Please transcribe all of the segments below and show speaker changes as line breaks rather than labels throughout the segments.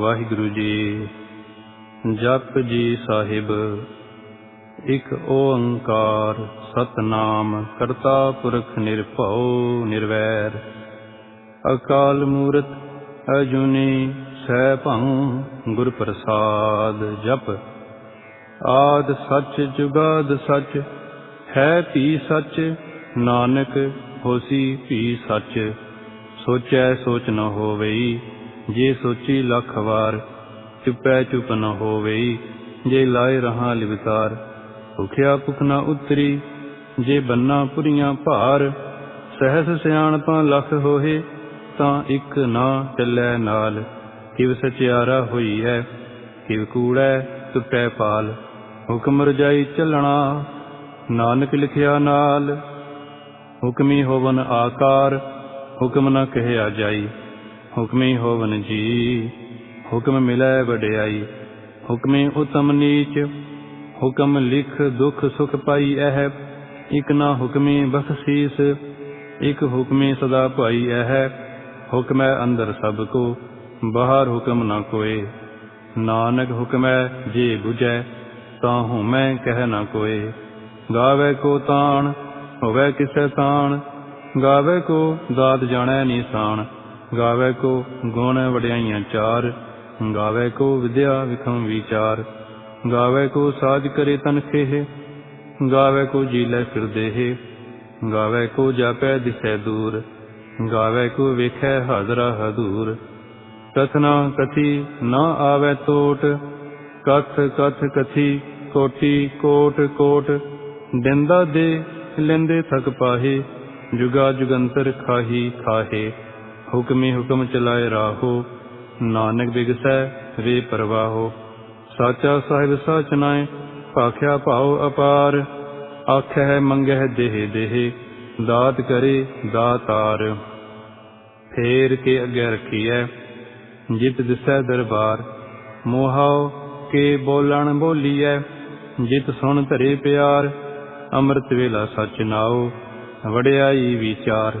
ਵਾਹਿਗੁਰੂ ਜੀ। ਜਪ ਜੀ ਸਾਹਿਬ, ਇਕ ਓੰਕਾਰ ਸਤਨਾਮ ਕਰਤਾ ਪੁਰਖ ਨਿਰਭਉ ਨਿਰਵੈਰ। ਅਕਾਲ ਮੂਰਤ ਅਜੂਨੀ ਸੈਭੰ ਗੁਰ ਪ੍ਰਸਾਦ ਜਪ। ਆਦ ਸੱਚ ਜੁਗਾਦ ਸੱਚ, ਹੈ ਭੀ ਸੱਚ, ਨਾਨਕ ਹੋਸੀ ਭੀ ਸੱਚ। ਸੋਚੈ ਸੋਚ ਨ ਹੋਵਈ ਜੇ ਸੋਚੀ ਲੱਖ ਵਾਰ, ਚੁਪੈ ਚੁਪ ਨ ਹੋਵੇ ਜੇ ਲਾਏ ਰਹਾ ਲਿਵਤਾਰ, ਭੁਖਿਆ ਭੁਖ ਨ ਉਤਰੀ। ਜੇ ਬੰਨਾ ਪੁਰੀਆਂ ਭਾਰ, ਸਹਿਸ ਸਿਆਣਪਾਂ ਲੱਖ ਹੋਏ ਤਾਂ ਇੱਕ ਨਾ ਚੱਲੈ ਨਾਲ। ਕਿਵ ਸਚਿਆਰਾ ਹੋਈ ਹੈ ਕਿਵ ਕੂੜੈ ਟੁੱਟੈ ਪਾਲ। ਹੁਕਮ ਰਜਾਈ ਚੱਲਣਾ, ਨਾਨਕ ਲਿਖਿਆ ਨਾਲ। ਹੁਕਮੀ ਹੋਵਨ ਆਕਾਰ, ਹੁਕਮ ਨਾ ਕਹਿਆ ਜਾਈ। ਹੁਕਮੀ ਹੋਵਨ ਜੀ। ਹੁਕਮ ਮਿਲੈ ਵਡਿਆਈ, ਹੁਕਮੇ ਉਤਮ ਨੀਚ। ਹੁਕਮ ਲਿਖ ਦੁਖ ਸੁਖ ਪਾਈ ਇਹ ਇਕ ਨਾ ਹੁਕਮੇ ਬਖਸ਼ੀਸ ਇਕ ਹੁਕਮੇ ਸਦਾ ਭਾਈ ਇਹ ਹੁਕਮੈ ਅੰਦਰ ਸਭ ਕੋ, ਬਾਹਰ ਹੁਕਮ ਨਾ ਕੋਏ। ਨਾਨਕ ਹੁਕਮੈ ਜੇ ਬੁਝੈ, ਤਾਂ ਹੂੰ ਮੈਂ ਕਹਿ ਨਾ ਕੋਏ। ਗਾਵੇ ਕੋ ਤਾਣ, ਹੋਵੇ ਕਿਸੈ ਤਾਣ, ਗਾਵੇ ਕੋ ਦਾਤ ਜਾਣੈ ਨੀਸਾਨ ਗਾਵੇ ਕੋ ਗੁਣ ਵਡਿਆਈਆਂ ਚਾਰ, ਗਾਵੇ ਕੋ ਵਿਦਿਆ ਵਿਖਮ ਵਿਚਾਰ, ਗਾਵੇ ਕੋ ਸਾਜ ਕਰੇ ਤਨ ਖੇਹ ਗਾਵੇ ਕੋ ਜੀਲੇ ਫਿਰਦੇ ਗਾਵੇ ਕੋ ਜਾਪੈ ਦਿਸੈ ਦੂਰ, ਗਾਵੇ ਕੋ ਵੇਖੈ ਹਾਜ਼ਰਾ ਹਦੂਰ। ਕਥਨਾ ਕਥੀ ਨਾ ਆਵੇ ਟੋਟ ਕਥ ਕਥ ਕਥੀ ਕੋਟੀ ਕੋਟ ਕੋਟ, ਦਿੰਦਾ ਦੇ ਲੈਂਦੇ ਥਕ ਪਾਹੇ, ਜੁਗਾ ਜੁਗੰਤਰ ਖਾਹੀ ਖਾਹੇ। ਹੁਕਮੀ ਹੁਕਮ ਚਲਾਏ ਰਾਹੋ ਨਾਨਕ ਬਿਗਸੈ, ਵੇ ਪਰਵਾਹੋ। ਸਾਚਾ ਸਾਹਿਬ ਸਾਚ ਨਾਏ, ਭਾਖਿਆ ਭਾਉ ਅਪਾਰ। ਆਖੈ ਮੰਗਹਿ ਦੇਹ ਦੇਹ, ਦਾਤ ਕਰੇ ਦਾਤਾਰ। ਫੇਰ ਕੇ ਅੱਗੇ ਰੱਖੀਐ, ਜਿਤ ਦਿਸੈ ਦਰਬਾਰ। ਮੋਹਾਉ ਕੇ ਬੋਲਣ ਬੋਲੀਐ, ਜਿਤ ਸੁਣ ਧਰੇ ਪਿਆਰ। ਅੰਮ੍ਰਿਤ ਵੇਲਾ ਸਚ ਨਾਉ, ਵਡਿਆਈ ਵਿਚਾਰ।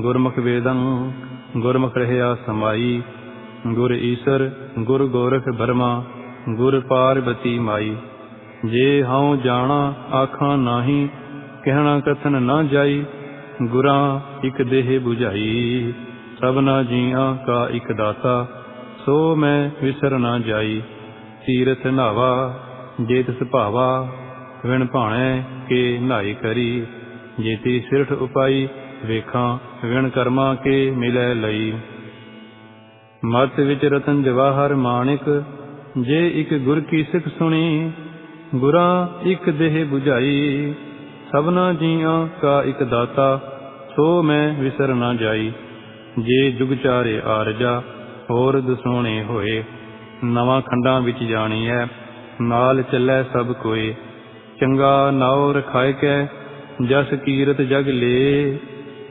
ਗੁਰਮੁਖ ਵੇਦੰ, ਗੁਰਮੁਖ ਰਹਿਆ ਸਮਾਈ, ਗੁਰ ਈਸਰ, ਗੁਰ ਗੋਰਖ ਬਰਮਾ, ਗੁਰ ਪਾਰਬਤੀ ਮਾਈ। ਜੇ ਹਉ ਜਾਣਾ ਆਖਾਂ ਨਾਹੀ, ਕਹਿਣਾ ਕਥਨ ਨਾ ਜਾਈ, ਗੁਰਾਂ ਇਕ ਦੇਹ 부ਝਾਈ ਸਭਨਾ ਜੀਆਂ ਕਾ ਇਕ ਦਾਤਾ, ਸੋ ਮੈਂ ਵਿਸਰ ਨਾ ਜਾਈ। ਤੀਰਥ ਨਾਵਾ, ਜੇ ਤਿਸ ਭਾਵਾ, ਵਿਣ ਭਾਣੇ ਕੇ ਨਾਈ ਕਰੀ। ਜੇਤੀ ਸਿਰਠ ਉਪਾਈ ਵੇਖਾਂ, ਵਿਣ ਕਰਮਾ ਕੇ ਮਿਲੈ ਲਈ। ਮਤ ਵਿੱਚ ਰਤਨ ਜਵਾਹਰ ਮਾਣਿਕ, ਜੇ ਇੱਕ ਗੁਰ ਕੀ ਸਿੱਖ ਸੁਣੀ, ਗੁਰਾਂ ਇੱਕ ਦੇਹ 부ਝਾਈ ਸਭਨਾ ਜੀਆਂ ਕਾ ਇੱਕ ਦਾਤਾ, ਸੋ ਮੈਂ ਵਿਸਰ ਨਾ ਜਾਈ। ਜੇ ਜੁਗ ਚਾਰੇ ਆਰਜਾ, ਹੋਰ ਦਸੋਣੇ ਹੋਏ। ਨਵਾਂ ਖੰਡਾਂ ਵਿੱਚ ਜਾਣੀ ਹੈ ਨਾਲ ਚੱਲੈ ਸਭ ਕੋਏ। ਚੰਗਾ ਨਾਉ ਰਖਾਇ ਕੈ, ਜਸ ਕੀਰਤ ਜਗ ਲੇ।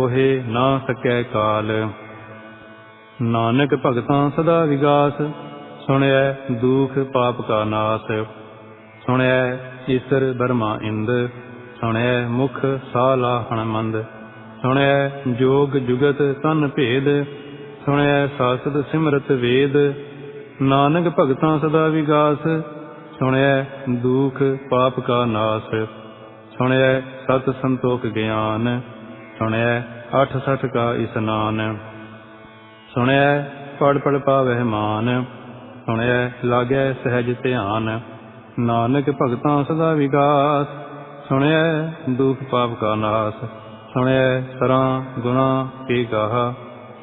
ਕੋਹੇ ਨਾ ਸਕੈ ਕਾਲ। ਨਾਨਕ ਭਗਤਾਂ ਸਦਾ ਵਿਗਾਸ, ਸੁਣਿਐ ਦੁਖ ਪਾਪ ਕਾ ਨਾਸ। ਸੁਣਿਐ ਈਸਰ ਬਰਮਾ ਇੰਦ, ਸੁਣਿਐ ਮੁਖ ਸਾਲਾਹਣ ਹਣਮੰਦ। ਸੁਣਿਐ ਜੋਗ ਜੁਗਤ ਤਨ ਭੇਦ, ਸੁਣਿਐ ਸਾਸਤ ਸਿਮਰਤ ਵੇਦ। ਨਾਨਕ ਭਗਤਾਂ ਸਦਾ ਵਿਗਾਸ, ਸੁਣਿਐ ਦੁਖ ਪਾਪ ਕਾ ਨਾਸ। ਸੁਣਿਐ ਸਤ ਸੰਤੋਖ ਗਿਆਨ ਸੁਣਿਐ, ਅਠ ਸਠ ਕਾ ਇਸਨਾਨ ਸੁਣਿਐ ਪੜ ਪੜ ਪਾਵਹਿ ਮਾਨ। ਸੁਣਿਐ, ਲਾਗੈ ਸਹਿਜ ਧਿਆਨ। ਨਾਨਕ ਭਗਤਾਂ ਸਦਾ ਵਿਗਾਸ। ਸੁਣਿਐ, ਦੁਖ ਪਾਪ ਕਾ ਨਾਸ। ਸੁਣਿਐ, ਸਰਾਂ ਗੁਣਾ ਕੇ ਗਾਹ।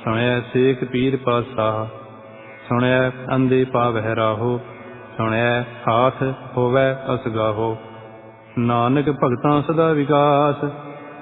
ਸੁਣਿਐ, ਸੇਖ ਪੀਰ ਪਾਸਾ। ਸੁਣਿਐ ਅੰਦੇ ਪਾਵਹਿ ਰਾਹੋ। ਸੁਣਿਐ, ਹਾਥ ਹੋਵੈ ਅਸਗਾਹੋ। ਨਾਨਕ ਭਗਤਾਂ ਸਦਾ ਵਿਗਾਸ।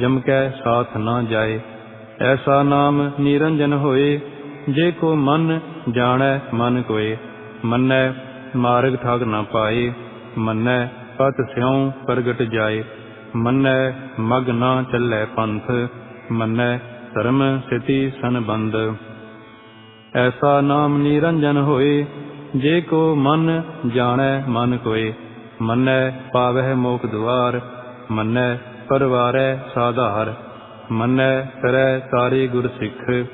ਜਮ ਕੈ ਸਾਥ ਨਾ ਜਾਏ। ਐਸਾ ਨਾਮ ਨਿਰੰਜਨ ਹੋਏ, ਜੇ ਕੋ ਮਨ ਜਾਣੈ ਮਨ ਕੋਏ। ਮੰਨੈ ਮਾਰਗ ਠਾਗ ਨਾ ਪਾਏ, ਮੰਨੈ ਪਤ ਸਿਉ ਪ੍ਰਗਟ ਜਾਏ। ਮੰਨੈ ਮਗ ਨਾ ਚੱਲੈ ਪੰਥ, ਮੰਨੈ ਧਰਮ ਸਥਿਤੀ ਸੰਬੰਧ। ਐਸਾ ਨਾਮ ਨਿਰੰਜਨ ਹੋਏ, ਜੇ ਕੋ ਮਨ ਜਾਣੈ ਮਨ ਕੋਏ। ਮੰਨੈ ਪਾਵਹਿ ਮੋਖ ਦੁਆਰ, ਮੰਨੈ ਪਰਵਾਰੈ ਸਾਧਾਰ, ਮੰਨੈ ਕਰੈ ਤਾਰੇ ਗੁਰ ਸਿੱਖ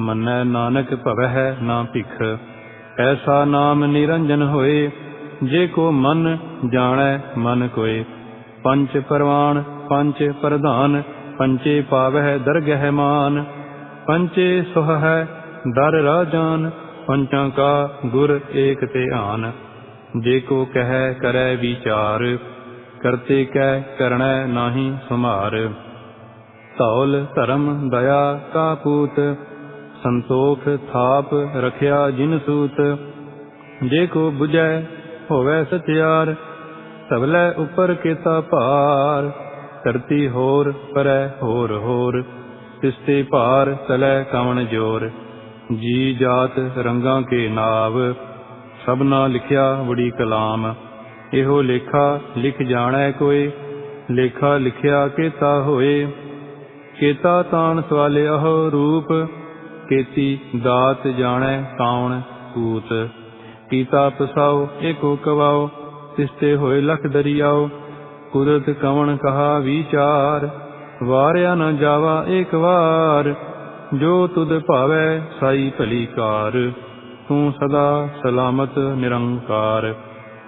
ਮੰਨੈ ਨਾਨਕ ਭਵਹਿ ਨਾ ਭਿਖ। ਐਸਾ ਨਾਮ ਨਿਰੰਜਨ ਹੋਏ, ਜੇ ਕੋ ਮਨ ਜਾਣੈ ਮਨ ਕੋਏ। ਪੰਚ ਪਰਵਾਨ ਪੰਚ ਪ੍ਰਧਾਨ ਪੰਚੇ ਪਾਵਹਿ ਦਰਗਹਿ ਮਾਨ। ਪੰਚੇ ਸੁਹ ਹੈ ਦਰ ਰਾਜਾਨ ਪੰਚਾਂ ਕਾ ਗੁਰ ਏਕ ਤੇ ਆਨ। ਜੇ ਕੋ ਕਹੈ ਕਰੈ ਵਿਚਾਰ ਕਰਤੇ ਕੈ ਕਰਣੈ ਨਾਹੀ ਸੁਮਾਰ ਧੌਲ ਧਰਮ ਦਇਆ ਕਾ ਪੂਤ, ਸੰਤੋਖ ਥਾਪ ਰਖਿਆ ਜਿਨ ਸੂਤ। ਜੇ ਕੋ 부ਜੈ ਹੋਵੇ ਸਤਿਆਰ ਸਭਲੇ ਉਪਰ ਕੀਤਾ ਭਾਰ। ਕਰਤੀ ਹੋਰ ਪਰੈ ਹੋਰ ਹੋਰ, ਤਿਸਤੇ ਭਾਰ ਤਲੈ ਕਵਣ ਜੋਰ। ਜੀ ਜਾਤ ਰੰਗਾਂ ਕੇ ਨਾਵ, ਸਭਨਾ ਲਿਖਿਆ ਬੜੀ ਕਲਾਮ। ਇਹੋ ਲੇਖਾ ਲਿਖ ਜਾਣੈ ਕੋਏ ਲੇਖਾ ਲਿਖਿਆ ਕੇਤਾ ਹੋਏ। ਕੀਤਾ ਤਾਣ ਸਵਾਲਿਆਹ ਰੂਪ, ਕੇਤੀ ਦਾਤ ਜਾਣੈ ਕਾਉਣ ਕੂਤ। ਕੀਤਾ ਪਸਾਓ ਏਕੋ ਕਵਾਓ ਤਿਸਤੇ ਹੋਏ ਲਖ ਦਰਿਆਓ ਕੁਦਰਤ ਕਵਣ ਕਹਾ ਵਿਚਾਰ, ਵਾਰਿਆ ਨ ਜਾਵਾ ਏਕ ਵਾਰ। ਜੋ ਤੁਧ ਭਾਵੈ ਸਾਈ ਭਲੀ ਕਾਰ, ਤੂੰ ਸਦਾ ਸਲਾਮਤ ਨਿਰੰਕਾਰ।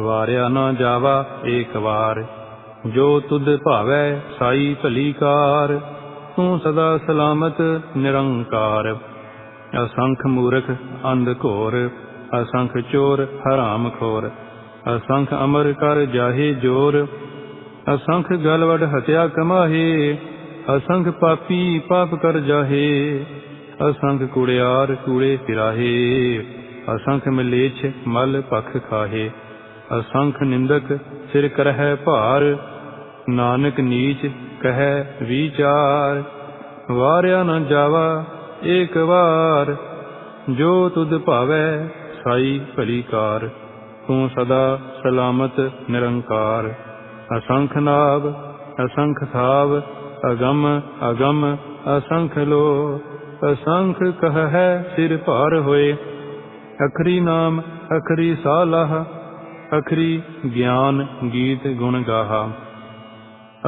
ਵਾਰਿਆ ਨਾ ਜਾਵਾ ਏਕ ਵਾਰ। ਜੋ ਤੁਧ ਭਾਵੈ ਸਾਈ ਭਲੀ ਕਾਰ, ਤੂੰ ਸਦਾ ਸਲਾਮਤ ਨਿਰੰਕਾਰ। ਅਸੰਖ ਮੂਰਖ ਅੰਧ ਘੋਰ, ਅਸੰਖ ਚੋਰ ਹਰਾਮ ਖੋਰ। ਅਸੰਖ ਅਮਰ ਕਰ ਜਾਹੇ ਜੋਰ, ਅਸੰਖ ਗਲਵੜ ਹਤਿਆ ਕਮਾਹੇ। ਅਸੰਖ ਪਾਪੀ ਪਾਪ ਕਰ ਜਾਹੇ, ਅਸੰਖ ਕੁੜਿਆਰ ਕੂੜੇ ਫਿਰਾਹੇ ਅਸੰਖ ਮਲੇਛ ਮਲ ਪਖ ਖਾਹੇ। ਅਸੰਖ ਨਿੰਦਕ ਸਿਰ ਕਰਹਿ ਭਾਰ, ਨਾਨਕ ਨੀਚ ਕਹੈ ਵਿਚਾਰ। ਵਾਰਿਆ ਨ ਜਾਵਾ ਏਕ ਵਾਰ, ਜੋ ਤੁਧ ਭਾਵੈ ਸਾਈ ਭਲੀ ਕਾਰ ਤੂੰ ਸਦਾ ਸਲਾਮਤ ਨਿਰੰਕਾਰ। ਅਸੰਖ ਨਾਭ ਅਸੰਖ ਥਾਵ, ਅਗਮ ਅਗਮ, ਅਸੰਖ ਲੋ। ਅਸੰਖ ਕਹ ਹੈ ਸਿਰ ਭਾਰ ਹੋਏ, ਅਖਰੀ ਨਾਮ, ਅਖਰੀ ਸਾਲਾਹ ਅਖਰੀ ਗਿਆਨ ਗੀਤ ਗੁਣ ਗਾਹਾ।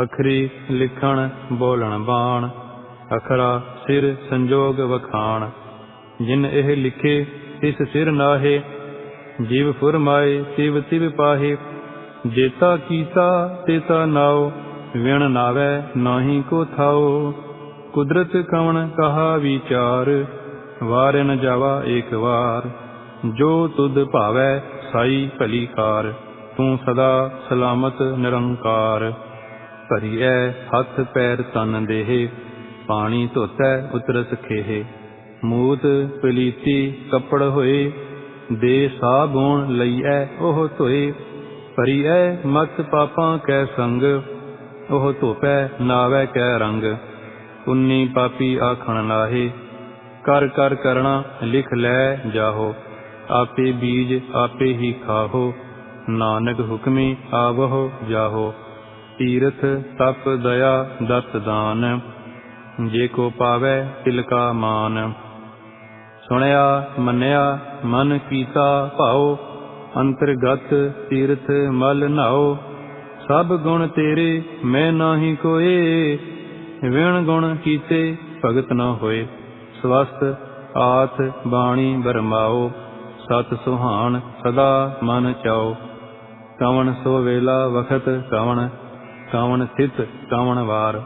ਅਖਰੀ ਲਿਖਣ ਬੋਲਣ ਬਾਣ, ਅਖਰਾ ਸਿਰ ਸੰਜੋਗ ਵਖਾਣ। ਜਿਨ ਇਹ ਲਿਖੇ, ਤਿਸ ਸਿਰ ਨਾਹੇ। ਜੀਵ ਫੁਰਮਾਏ, ਤਿਵ ਤਿਵ ਪਾਹੇ। ਜੇਤਾ ਕੀਤਾ, ਤੇਤਾ ਨਾਉ। ਵਿਣ ਨਾਵੇ, ਨਾਹੀ ਕੋ ਥਾਉ। ਕੁਦਰਤ ਕਵਣ ਕਹਾ ਵਿਚਾਰ। ਵਾਰ ਜਾਵਾ ਏਕ ਵਾਰ। ਜੋ ਤੁਧ ਭਾਵੈ ਸਾਈ ਭਲੀ ਕਾਰ ਤੂੰ ਸਦਾ ਸਲਾਮਤ ਨਿਰੰਕਾਰ। ਭਰੀਐ ਹੱਥ ਪੈਰ ਤਨ ਦੇਹ, ਪਾਣੀ ਧੋਤੈ ਉਤਰਸ ਖੇਹ। ਮੂਤ ਪਲੀਤੀ ਕੱਪੜ ਹੋਏ, ਦੇ ਸਾਬੂਣ ਲਈਐ ਉਹ ਧੋਏ। ਭਰੀ ਐ ਮਤ ਪਾਪਾਂ ਕੈ ਸੰਗ, ਉਹ ਧੋਪੈ ਨਾਵੈ ਕੈ ਰੰਗ। ਪੁੰਨੀ ਪਾਪੀ ਆਖਣ ਲਾਹੇ ਕਰ ਕਰ ਕਰਣਾ ਲਿਖ ਲੈ ਜਾਹੋ। ਆਪੇ ਬੀਜ ਆਪੇ ਹੀ ਖਾਹੋ। ਨਾਨਕ ਹੁਕਮੀ ਆਵਹੋ ਜਾਹੋ। ਤੀਰਥ ਤਪ ਦਇਆ ਦਤ ਦਾਨ, ਜੇ ਕੋ ਪਾਵੈ ਤਿਲਕਾ ਮਾਨ। ਸੁਣਿਆ ਮੰਨਿਆ ਮਨ ਕੀਤਾ ਭਾਉ, ਅੰਤਰਗਤ ਤੀਰਥ ਮਲ ਨਾਓ ਸਭ ਗੁਣ ਤੇਰੇ ਮੈਂ ਨਾਹੀ ਕੋਏ, ਵਿਣ ਗੁਣ ਕੀਤੇ ਭਗਤ ਨਾ ਹੋਏ। ਸਵਸਤ ਆਥ ਬਾਣੀ ਬਰਮਾਓ ਸਤ ਸੁਹਾਣ ਸਦਾ ਮਨ ਚਾਓ। ਕਵਣ ਸੋ ਵੇਲਾ ਵਖਤ ਕਵਣ ਕਵਣ ਸਿਤ ਕਵਣ ਵਾਰ।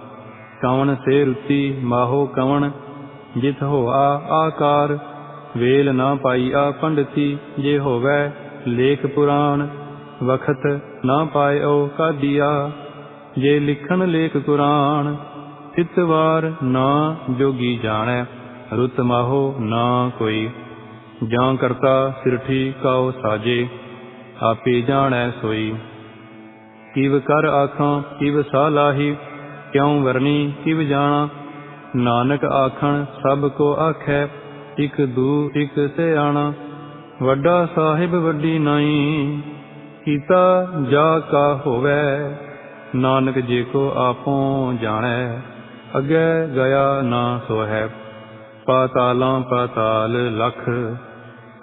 ਕਵਣ ਸੇ ਰੁਤੀ ਮਾਹੋ ਕਵਣ ਜਿਤ ਹੋਆ ਆਕਾਰ। ਵੇਲ ਨਾ ਪਾਈ ਆ ਪੰਡਤੀ, ਜੇ ਹੋਵੇ ਲੇਖ ਪੁਰਾਣ। ਵਖਤ ਨਾ ਪਾਇਓ ਕਾਦੀਆ ਜੇ ਲਿਖਣ ਲੇਖ ਕੁਰਾਨ। ਤਿਤਵਾਰ ਨਾ ਜੋਗੀ ਜਾਣੈ, ਰੁਤ ਮਾਹੋ ਨਾ ਕੋਈ। ਜਾਂ ਕਰਤਾ ਸਿਰਠੀ ਕਾਉ ਸਾਜੇ, ਆਪੇ ਜਾਣੈ ਸੋਈ। ਕਿਵ ਕਰ ਆਖਾਂ, ਕਿਵ ਸਾਲਾਹੀ ਕਿਉ ਵਰਨੀ ਕਿਵ ਜਾਣਾ। ਨਾਨਕ ਆਖਣ, ਸਭ ਕੋ ਆਖੈ, ਇਕ ਦੂ, ਇਕ ਸਿਆਣਾ। ਵੱਡਾ ਸਾਹਿਬ ਵੱਡੀ ਨਾਈ, ਕੀਤਾ ਜਾ ਕਾ ਹੋਵੇ। ਨਾਨਕ ਜੇ ਕੋ ਆਪੋ ਜਾਣੈ, ਅੱਗੇ ਗਿਆ ਨਾ ਸੋ ਪਾਤਾਲਾਂ ਪਾਤਾਲ ਲਖ,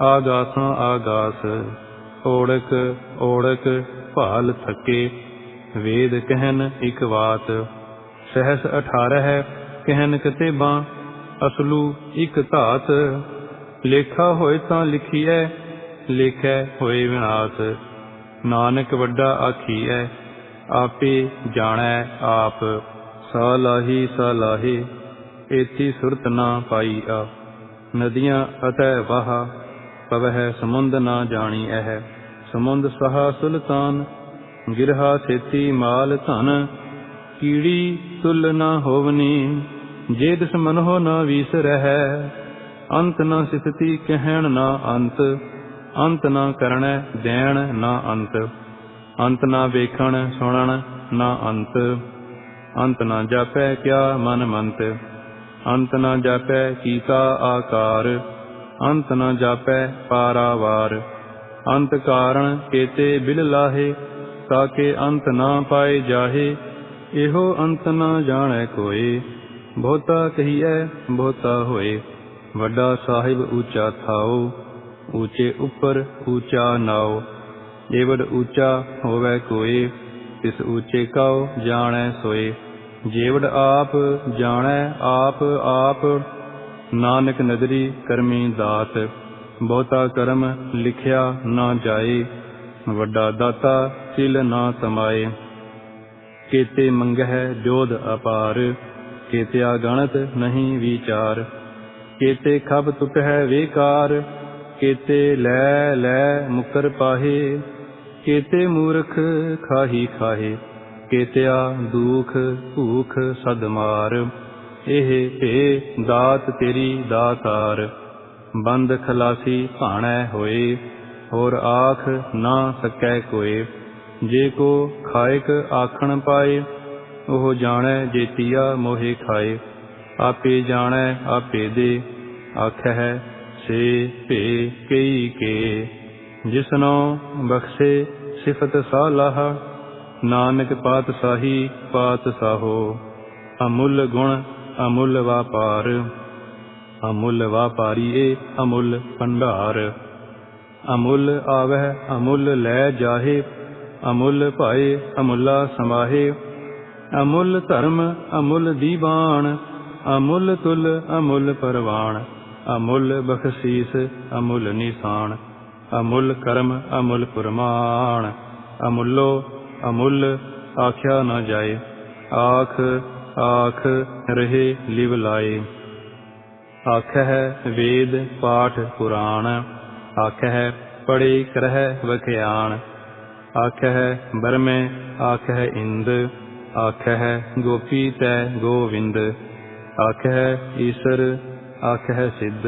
ਆਗਾਸਾਂ ਆਗਾਸ, ਓੜਕ ਓੜਕ ਭਾਲ ਥਕੇ, ਵੇਦ ਕਹਿਨ ਇਕ ਬਾਤ ਸਹਸ 18 ਕਹਿਨ ਕਤੇਬਾਂ, ਅਸਲੂ ਇਕ ਧਾਤ, ਲੇਖਾ ਹੋਏ ਤਾਂ ਲਿਖੀਐ, ਲੇਖੈ ਹੋਏ ਵਿਨਾਸ਼, ਨਾਨਕ ਵੱਡਾ ਆਖੀਐ, ਆਪੇ ਜਾਣੈ ਆਪ ਸਾਲਾਹੀ ਸਾਲਾਹੀ ਏਤੀ ਸੁਰਤ ਨਾ ਪਾਈ ਆ ਨਦੀਆਂ ਅਤੈ ਵਾਹ, ਪਵਹਿ ਸਮੁੰਦ ਨਾ ਜਾਣੀ ਐਹ ਸਮੁੰਦ ਸਹਾ ਸੁਲਤਾਨ, ਗਿਰਹਾ ਸੇਤੀ ਮਾਲ ਧਨ, ਕੀੜੀ ਤੁਲ ਨਾ ਹੋਵਨੀ ਜੇ ਦਿਸ ਮਨੋ ਨਾ ਵੀਸ ਰਹਿ। ਅੰਤ ਨਾ ਸਿਫਤੀ ਕਹਿਣ ਨਾ ਅੰਤ ਅੰਤ ਨਾ ਕਰਣੈ ਦੇਣ ਨਾ ਅੰਤ। ਅੰਤ ਨਾ ਵੇਖਣ ਸੁਣਨ ਨਾ ਅੰਤ ਅੰਤ ਨਾ ਜਾਪੈ ਕਿਆ ਮਨ ਮੰਤ। ਅੰਤ ਨਾ ਜਾਪੈ ਕੀਤਾ ਆਕਾਰ, ਅੰਤ ਨਾ ਜਾਪੈ ਪਾਰਾਵਾਰ। ਅੰਤ ਕਾਰਣ ਕੇਤੇ ਬਿਲ ਲਾਹੇ ਤਾਕੇ ਅੰਤ ਨਾ ਪਾਏ ਜਾਹੇ। ਇਹੋ ਅੰਤ ਨਾ ਜਾਣੈ ਕੋਏ, ਬਹੁਤਾ ਕਹੀਐ, ਬਹੁਤਾ ਹੋਏ। ਵੱਡਾ ਸਾਹਿਬ ਉੱਚਾ ਥਾਓ ਉੱਚੇ ਉੱਪਰ ਉੱਚਾ ਨਾਓ। ਏਵੜ ਉੱਚਾ ਹੋਵੇ ਕੋਏ, ਤਿਸ ਉੱਚੇ ਕਉ ਜਾਣੈ ਸੋਏ। ਜੇਵੜ ਆਪ ਜਾਣੈ, ਆਪ ਆਪ ਨਾਨਕ ਨਦਰੀ ਕਰਮੀ ਦਾਤ। ਬਹੁਤਾ ਕਰਮ ਲਿਖਿਆ ਨਾ ਜਾਏ, ਵੱਡਾ ਦਾਤਾ ਸਿਲ ਨਾ ਤਮਾਏ ਕੇਤੇ ਮੰਗਹਿ ਜੋਧ ਅਪਾਰ, ਕੇਤਿਆ ਗਣਤ ਨਹੀਂ ਵਿਚਾਰ। ਕੇਤੇ ਖਬ ਟੁਟਹਿ ਵੇਕਾਰ, ਕੇਤੇ ਲੈ ਲੈ ਮੁਕਰ ਪਾਹੇ। ਕੇਤੇ ਮੂਰਖ ਖਾਹੀ ਖਾਹੇ। ਕੇਤਿਆ ਦੁਖ ਭੂਖ ਸਦਮਾਰ ਇਹ ਭੇ ਦਾਤ ਤੇਰੀ ਦਾਤਾਰ। ਬੰਦ ਖਲਾਸੀ ਭਾਣੈ ਹੋਏ, ਹੋਰ ਆਖ ਨਾ ਸਕੈ ਕੋਏ। ਜੇ ਕੋ ਖਾਇਕ ਆਖਣ ਪਾਏ, ਉਹ ਜਾਣੈ ਜੇਤੀਆ ਮੋਹਿ ਖਾਏ। ਆਪੇ ਜਾਣੈ, ਆਪੇ ਦੇ ਆਖੈ ਸੇ ਭੇ ਕਈ ਕੇ। ਜਿਸਨੋ ਬਖਸ਼ੇ ਸਿਫਤ ਸਾਲਾਹ ਨਾਨਕ ਪਾਤਸ਼ਾਹੀ ਪਾਤਸ਼ਾਹੋ ਅਮੁੱਲ ਗੁਣ ਅਮੁੱਲ ਵਾਪਾਰ। ਅਮੁੱਲ ਵਾਪਾਰੀਏ ਅਮੁੱਲ ਭੰਡਾਰ। ਅਮੁੱਲ ਆਵਹਿ ਅਮੁੱਲ ਲੈ ਜਾਹੇ, ਅਮੁੱਲ ਭਾਏ ਅਮੁੱਲਾ ਸਮਾਹੇ। ਅਮੁੱਲ ਧਰਮ ਅਮੁੱਲ ਦੀਵਾਨ, ਅਮੁੱਲ ਤੁਲ ਅਮੁੱਲ ਪਰਵਾਨ। ਅਮੁੱਲ ਬਖਸ਼ੀਸ ਅਮੁੱਲ ਨਿਸ਼ਾਨ। ਅਮੁੱਲ ਕਰਮ ਅਮੁੱਲ ਪੁਰਮਾਨ। ਅਮੁੱਲੋ ਅਮੁੱਲ ਆਖਿਆ ਨਾ ਜਾਏ, ਆਖ ਆਖ ਰਹੇ ਲਿਵ ਲਾਏ। ਹੈ ਵੇਦ ਪਾਠ ਪੁਰਾਣ ਆਖ ਆਖਹਿ ਪੜੇ ਕਰਹਿ ਵਖਿਆਣ। ਬਰਮੈ ਆਖ ਹੈ ਇੰਦ, ਆਖਹਿ ਗੋਪੀ ਤੈ ਗੋਵਿੰਦ। ਆਖ ਆਖਹਿ ਈਸ਼ਰ ਹੈ ਸਿੱਧ।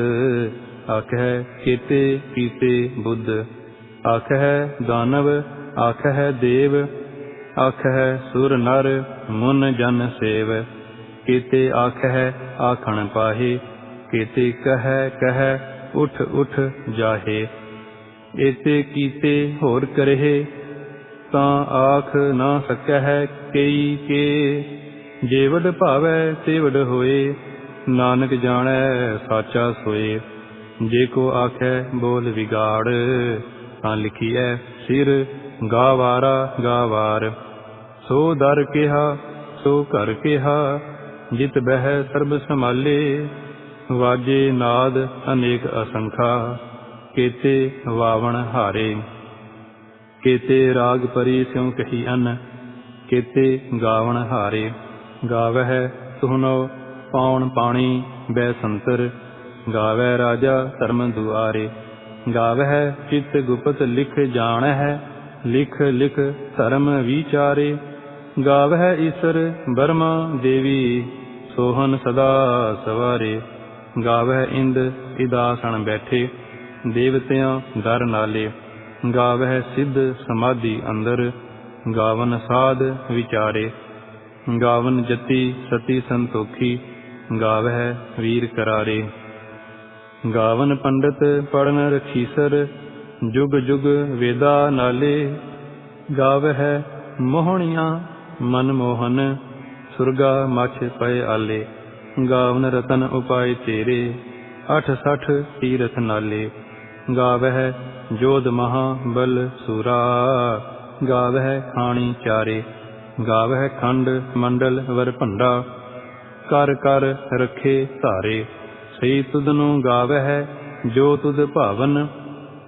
ਆਖ ਹੈ ਕੀਤੇ ਕੀਤੇ ਬੁੱਧ। ਆਖ ਹੈ ਦਾਨਵ ਆਖ ਹੈ ਦੇਵ ਆਖਹਿ ਸੁਰ ਨਰ ਮੁਨ ਜਨ ਸੇਵ। ਕੀਤੇ ਆਖਹਿ ਆਖਣ ਪਾਹੇ, ਕੀਤੇ ਕਹੈ ਕਹੈ ਉਠ ਉਠ ਜਾਹੇ। ਏਤੇ ਕੀਤੇ ਹੋਰ ਕਰਹਿ, ਤਾਂ ਆਖ ਨਾ ਸਕਹਿ ਕਈ ਕੇ। ਜੇਵਡ ਭਾਵੈ ਤੇਵੜ ਹੋਏ, ਨਾਨਕ ਜਾਣੈ ਸਾਚਾ ਸੋਏ। ਜੇ ਕੋ ਆਖੈ ਬੋਲ ਵਿਗਾੜ, ਤਾਂ ਲਿਖੀਐ ਸਿਰ ਗਾਵਾਰਾ ਗਾਵਾਰ, ਸੋ ਦਰ ਕਿਹਾ, ਸੋ ਘਰ ਕਿਹਾ, ਜਿਤ ਬਹਿ ਸਰਬ ਸੰਭਾਲੇ, ਵਾਜੇ ਨਾਦ ਅਨੇਕ ਅਸੰਖਾ, ਕੇਤੇ ਵਾਵਣ ਹਾਰੇ, ਕੇਤੇ ਰਾਗ ਪਰੀ ਸਿਉ ਕਹੀ ਅਨ, ਕੇਤੇ ਗਾਵਣ ਹਾਰੇ, ਗਾਵਹਿ ਤੁਹਨੋ ਪਾਉਣ ਪਾਣੀ ਬੈ ਸੰਤਰ ਗਾਵੈ ਰਾਜਾ ਧਰਮ ਦੁਆਰੇ, ਗਾਵਹਿ ਚਿਤ ਗੁਪਤ ਲਿਖ ਜਾਣਹਿ ਲਿਖ ਲਿਖ ਧਰਮ ਵਿਚਾਰੇ, ਗਾਵਹਿ ਈਸਰ ਬਰਮਾ ਦੇਵੀ, ਸੋਹਨ ਸਦਾ ਸਵਾਰੇ। ਗਾਵਹਿ ਇੰਦ ਇਦਾਸਣ ਬੈਠੇ, ਦੇਵਤਿਆਂ ਦਰ ਨਾਲੇ। ਗਾਵਹਿ ਸਿੱਧ ਸਮਾਧੀ ਅੰਦਰ, ਗਾਵਨ ਸਾਧ ਵਿਚਾਰੇ। ਗਾਵਨ ਜਤੀ ਸਤੀ ਸੰਤੋਖੀ, ਗਾਵਹਿ ਵੀਰ ਕਰਾਰੇ। ਗਾਵਨ ਪੰਡਤ ਪੜਨ ਰਖੀਸਰ ਜੁਗ ਜੁਗ ਵੇਦਾ ਨਾਲੇ ਗਾਵਹਿ ਮੋਹਣੀਆਂ ਮਨ ਮੋਹਨ, ਸੁਰਗਾ ਮਛ ਪਏ ਆਲੇ। ਗਾਵਨ ਰਤਨ ਉਪਾਏ ਤੇਰੇ ਅਠ ਸਠ ਤੀਰਥ ਨਾਲੇ। ਗਾਵਹਿ ਜੋਧ ਮਹਾ ਬਲ ਸੂਰਾ, ਗਾਵਹਿ ਖਾਣੀ ਚਾਰੇ। ਗਾਵਹਿ ਖੰਡ ਮੰਡਲ ਵਰ ਭੰਡਾ, ਕਰ ਕਰ ਰਖੇ ਧਾਰੇ। ਸਈ ਤੁਧ ਨੂੰ ਗਾਵਹਿ, ਜੋ ਤੁਧ ਭਾਵਨ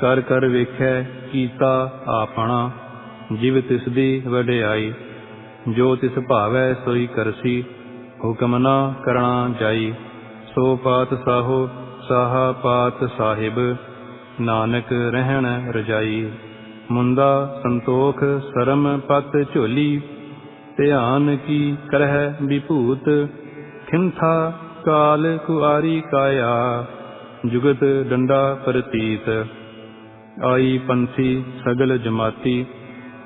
ਕਰ ਕਰ ਵੇਖੈ ਕੀਤਾ ਆਪਣਾ, ਜਿਵ ਤਿਸ ਦੀ ਵਡਿਆਈ, ਜੋ ਤਿਸ ਭਾਵੈ ਸੋਈ ਕਰਸੀ, ਹੁਕਮ ਨਾ ਕਰਣਾ ਜਾਈ। ਸੋ ਪਾਤ ਸਾਹੋ, ਸਾਹਾ ਪਾਤ ਸਾਹਿਬ, ਨਾਨਕ ਰਹਿਣ ਰਜਾਈ। ਮੁੰਦਾ ਸੰਤੋਖ ਸਰਮ ਪਤ ਝੋਲੀ, ਧਿਆਨ ਕੀ ਕਰਹਿ ਵਿਭੂਤ, ਖਿੰਥਾ ਕਾਲ ਕੁਆਰੀ ਕਾਇਆ। ਜੁਗਤ ਡੰਡਾ ਪ੍ਰਤੀਤ ਆਈ ਪੰਥੀ ਸਗਲ ਜਮਾਤੀ,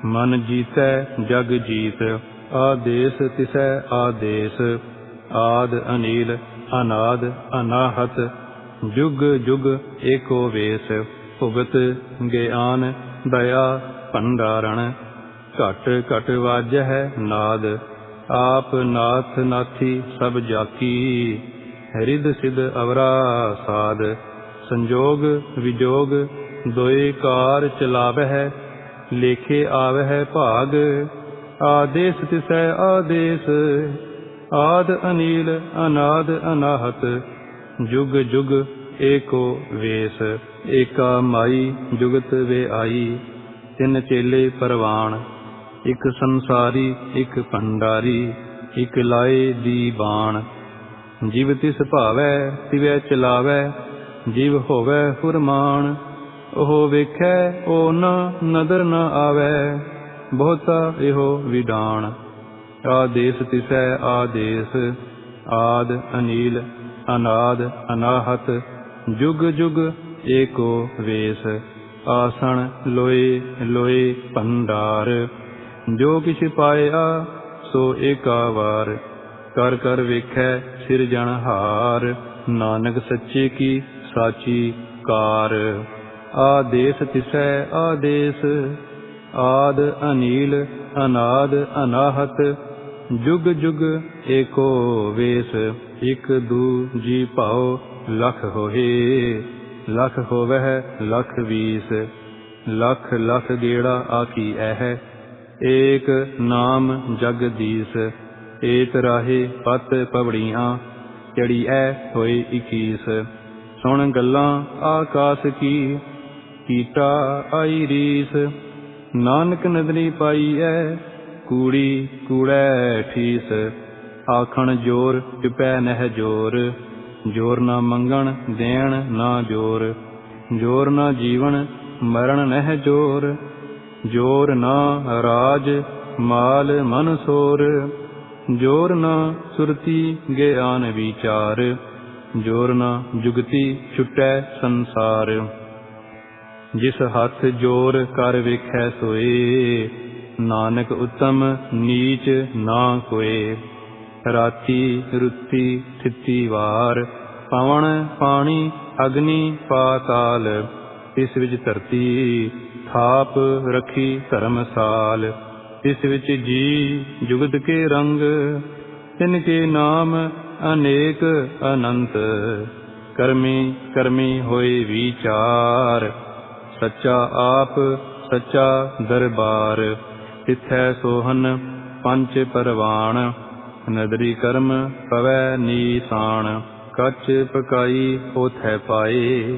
ਮਨ ਜੀਤੈ ਜਗ ਜੀਤ, ਆਦੇਸ ਤਿਸੈ ਆਦੇਸ, ਆਦ ਅਨੀਲ, ਅਨਾਦ ਅਨਾਹਤ, ਜੁਗ ਜੁਗ ਏਕੋ ਵੇਸ, ਭੁਗਤ ਗਿਆਨ ਦਇਆ ਭੰਡਾਰਣ, ਘਟ ਘਟ ਵਾਜਹਿ ਨਾਦ, ਆਪ ਨਾਥ ਨਾਥੀ ਸਭ ਜਾਕੀ ਰਿਦ ਸਿਧ ਅਵਰਾ ਸਾਧ, ਸੰਜੋਗ ਵਿਜੋਗ ਦੋਏ ਕਾਰ ਚਲਾਵਹਿ, ਲੇਖੇ ਆਵਹਿ ਭਾਗ, ਆਦੇਸ ਤਿਸੈ ਆਦੇਸ, ਆਦ ਅਨੀਲ, ਅਨਾਦ ਅਨਾਹਤ, ਜੁਗ ਜੁਗ ਏਕੋ ਵੇਸ, ਏਕਾ ਮਾਈ ਜੁਗਤ ਵੇ ਆਈ, ਤਿੰਨ ਚੇਲੇ ਪਰਵਾਨ ਇਕ ਸੰਸਾਰੀ, ਇਕ ਭੰਡਾਰੀ, ਇਕ ਲਾਏ ਦੀ ਬਾਣ। ਜਿਵ ਤਿਸ ਭਾਵੈ, ਤਿਵੈ ਚਲਾਵੈ, ਜਿਵ ਹੋਵੈ ਫੁਰਮਾਨ। ਉਹ ਵੇਖੈ, ਉਹ ਨ, ਨਦਰ ਨ ਆਵੈ, ਬਹੁਤਾ ਇਹੋ ਵਿਡਾਣ ਆਦੇਸ ਤਿਸੈ ਆਦੇਸ, ਆਦ ਅਨੀਲ, ਅਨਾਦ ਅਨਾਹਤ, ਜੁਗ ਜੁਗ ਏਕੋ ਵੇਸ। ਆਸਣ ਲੋਏ ਲੋਏ ਭੰਡਾਰ। ਜੋ ਕਿਛ ਪਾਇਆ, ਸੋ ਏਕਾ ਵਾਰ। ਕਰ ਕਰ ਵੇਖੈ ਸਿਰਜਣਹਾਰ, ਨਾਨਕ ਸੱਚੇ ਕੀ ਸਾਚੀ ਕਾਰ। ਆਦੇਸ ਤਿਸੈ ਆਦੇਸ, ਆਦ ਅਨੀਲ, ਅਨਾਦ ਅਨਾਹਤ, ਜੁਗ ਜੁਗ ਏਕੋ ਵੇਸ, ਇਕ ਦੂ ਜੀ ਭਾਉ, ਲਖ ਹੋਏ, ਲਖ ਹੋਵਹਿ, ਲਖ ਵੀਸ, ਲਖ ਲਖ ਗੇੜਾ ਆਕੀ ਐਹ, ਏਕ ਨਾਮ ਜਗਦੀਸ ਏਤ ਰਾਹੇ ਪਤ ਪਵੜੀਆਂ, ਚੜੀ ਐ ਹੋਏ 21 ਸੁਣ ਗੱਲਾਂ ਆਕਾਸ ਕੀ ਕੀਟਾ ਆਈ ਰੀਸ। ਨਾਨਕ ਨਦਰੀ ਪਾਈਐ, ਕੂੜੀ ਕੂੜੈ ਠੀਸ। ਆਖਣ ਜੋਰ, ਟਿਪੈ ਨਹਿ ਜੋਰ। ਜੋਰ ਨਾ ਮੰਗਣ, ਦੇਣ ਨਾ ਜੋਰ। ਜੋਰ ਨਾ ਜੀਵਨ, ਮਰਨ ਨਹਿ ਜੋਰ। ਜੋਰ ਨਾ ਰਾਜ, ਮਾਲ ਮਨ ਸੋਰ। ਜੋਰ ਨਾ ਸੁਰਤੀ ਗਿਆਨ ਵਿਚਾਰ। ਜੋਰ ਨਾ ਜੁਗਤੀ ਛੁਟੈ ਸੰਸਾਰ। ਜਿਸ ਹੱਥ ਜੋਰ ਕਰ ਵੇਖੈ ਸੋਏ, ਨਾਨਕ ਉਤਮ ਨੀਚ ਨਾ ਕੋਏ। ਰਾਤੀ ਰੁੱਤੀ ਥਿੱਤੀ ਵਾਰ, ਪਵਨ ਪਾਣੀ ਅਗਨੀ ਪਾਤਾਲ ਇਸ ਵਿੱਚ ਧਰਤੀ ਥਾਪ ਰਖੀ ਧਰਮਸਾਲ ਇਸ ਵਿੱਚ ਜੀ ਜੁਗਤ ਕੇ ਰੰਗ, ਤਿਨ ਕੇ ਨਾਮ ਅਨੇਕ ਅਨੰਤ। ਕਰਮੀ ਕਰਮੀ ਹੋਏ ਵਿਚਾਰ ਸੱਚਾ ਆਪ, ਸੱਚਾ ਦਰਬਾਰ। ਤਿਥੈ ਸੋਹਨ ਪੰਜ ਪਰਵਾਣ, ਨਦਰੀ ਕਰਮ ਪਵੈ ਨੀਸਾਨ ਕੱਚ ਪਕਾਈ ਉਥੈ ਪਾਏ,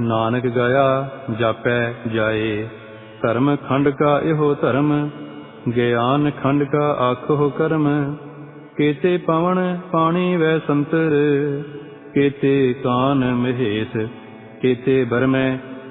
ਨਾਨਕ ਗਿਆ ਜਾਪੈ ਜਾਏ। ਧਰਮ ਖੰਡ ਕਾ ਇਹੋ ਧਰਮ, ਗਿਆਨ ਖੰਡ ਕਾ ਆਖੋ ਕਰਮ। ਕੇਤੇ ਪਵਨ ਪਾਣੀ ਵੈ ਸੰਤਰ, ਕੇਤੇ ਕਾਨ ਮਹੇਸ਼, ਕੇਤੇ ਬਰਮੈ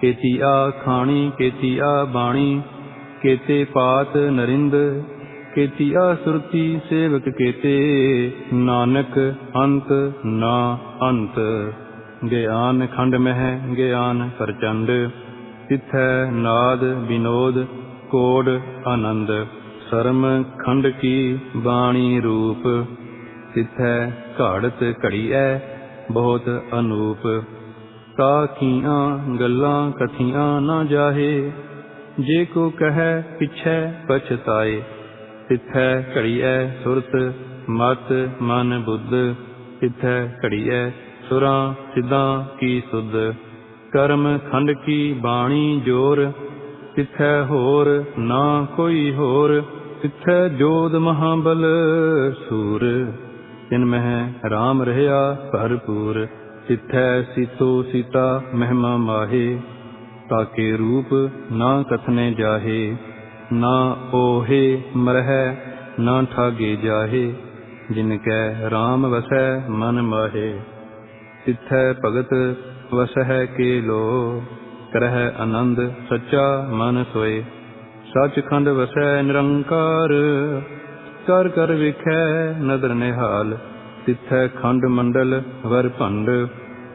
ਕੇਤੀਆ ਖਾਣੀ ਕੇਤੀਆ ਬਾਣੀ, ਕੇਤੇ ਪਾਤ ਨਰਿੰਦ, ਕੇਤੀ ਆ ਸੁਰਤੀ ਸੇਵਕ ਕੇਤੇ, ਨਾਨਕ ਅੰਤ ਨਾ ਅੰਤ। ਗਿਆਨ ਖੰਡ ਮਹਿ, ਗਿਆਨ ਪ੍ਰਚੰਡ, ਤਿਥੈ ਨਾਦ ਵਿਨੋਦ ਕੋੜ ਆਨੰਦ। ਸਰਮ ਖੰਡ ਕੀ ਬਾਣੀ ਰੂਪ, ਤਿਥੈ ਘਾੜਤ ਘੜੀਐ, ਬਹੁਤ ਅਨੂਪ। ਤਾਕੀਆਂ ਗੱਲਾਂ ਕਥੀਆਂ ਨਾ ਜਾਹੇ। ਜੇ ਕੋ ਕਹੈ, ਪਿਛੈ ਪਛਤਾਏ। ਤਿਥੈ ਘੜੀਐ ਸੁਰਤ, ਮਤ, ਮਨ, ਬੁੱਧ। ਤਿਥੈ ਘੜੀਐ ਸੁਰਾਂ, ਸਿੱਧਾਂ ਕੀ ਸੁਧ। ਕਰਮ ਖੰਡ ਕੀ ਬਾਣੀ ਜੋਰ। ਤਿਥੈ ਹੋਰ ਨਾ ਕੋਈ ਹੋਰ। ਤਿਥੈ ਜੋਦ ਮਹਾਬਲ ਸੂਰ। ਤਿਨ ਮਹਿ RAM ਰਹਿਆ ਭਰਪੂਰ। ਤਿਥੈ ਸੀਤੋ ਸੀਤਾ ਮਹਿਮਾ ਮਾਹੇ, ਤਾਕੇ ਰੂਪ ਨਾ ਕਥਨੇ ਜਾਹੇ, ਨਾ ਓਹੇ ਮਰਹਿ, ਨਾ ਠਾਗੇ ਜਾਹੇ, ਜਿਨ ਕੈ RAM ਵਸੈ ਮਨ ਮਾਹੇ। ਤਿਥੈ ਭਗਤ ਵਸਹਿ ਕੇ ਲੋ, ਕਰਹਿ ਆਨੰਦ ਸੱਚਾ ਮਨ ਸੋਏ। ਸੱਚਖੰਡ ਵਸੈ ਨਿਰੰਕਾਰ, ਕਰ ਕਰ ਵਿਖੈ ਨਦਰ ਨਿਹਾਲ। ਤਿਥੈ ਖੰਡ ਮੰਡਲ ਵਰ ਭੰਡ,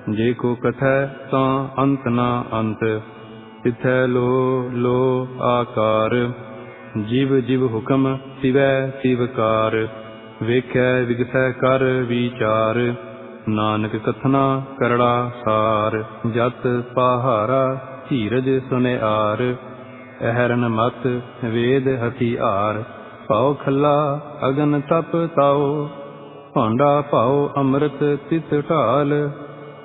ਜੇ ਕੋ ਕਥੈ ਤਾਂ ਅੰਤ ਨਾ ਅੰਤ। ਤਿਥੈ ਲੋ ਲੋ ਆਕਾਰ, ਜਿਵ ਜਿਵ ਹੁਕਮ ਸਿਵੈ ਸ਼ਿਵਕਾਰ ਵੇਖੈ ਵਿਗਸੈ ਕਰ ਵਿਚਾਰ, ਨਾਨਕ ਕਥਨਾ ਕਰੜਾ ਸਾਰ। ਜਤ ਪਹਾਰਾ ਧੀਰਜ ਸੁਨਿਆਰ, ਅਹਰਨ ਮਤ ਵੇਦ ਹਥਿਆਰ। ਭਉ ਖੱਲਾ ਅਗਨ ਤਪ ਤਾਉ ਭਾਂਡਾ ਭਾਉ ਅੰਮ੍ਰਿਤ ਤਿਤ ਢਾਲ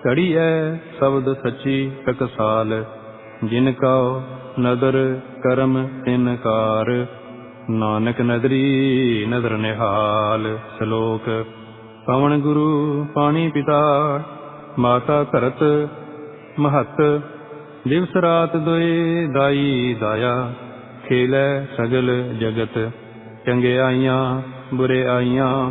ਘੜੀਐ ਸ਼ਬਦ ਸੱਚੀ ਟਕਸਾਲ। ਜਿਨ ਕਉ ਨਦਰ ਕਰਮ ਤਿਨ ਕਾਰ, ਨਾਨਕ ਨਦਰੀ ਨਦਰ ਨਿਹਾਲ। ਸ਼ਲੋਕ, ਪਵਨ ਗੁਰੂ ਪਾਣੀ ਪਿਤਾ, ਮਾਤਾ ਧਰਤ ਮਹਤ। ਦਿਵਸ ਰਾਤ ਦੁਏ ਦਾਈ ਦਾਇਆ, ਖੇਲੇ ਸਗਲ ਜਗਤ। ਚੰਗੇ ਆਈਆਂ, ਬੁਰੇ ਆਈਆਂ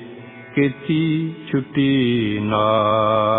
කෙති චුටි නා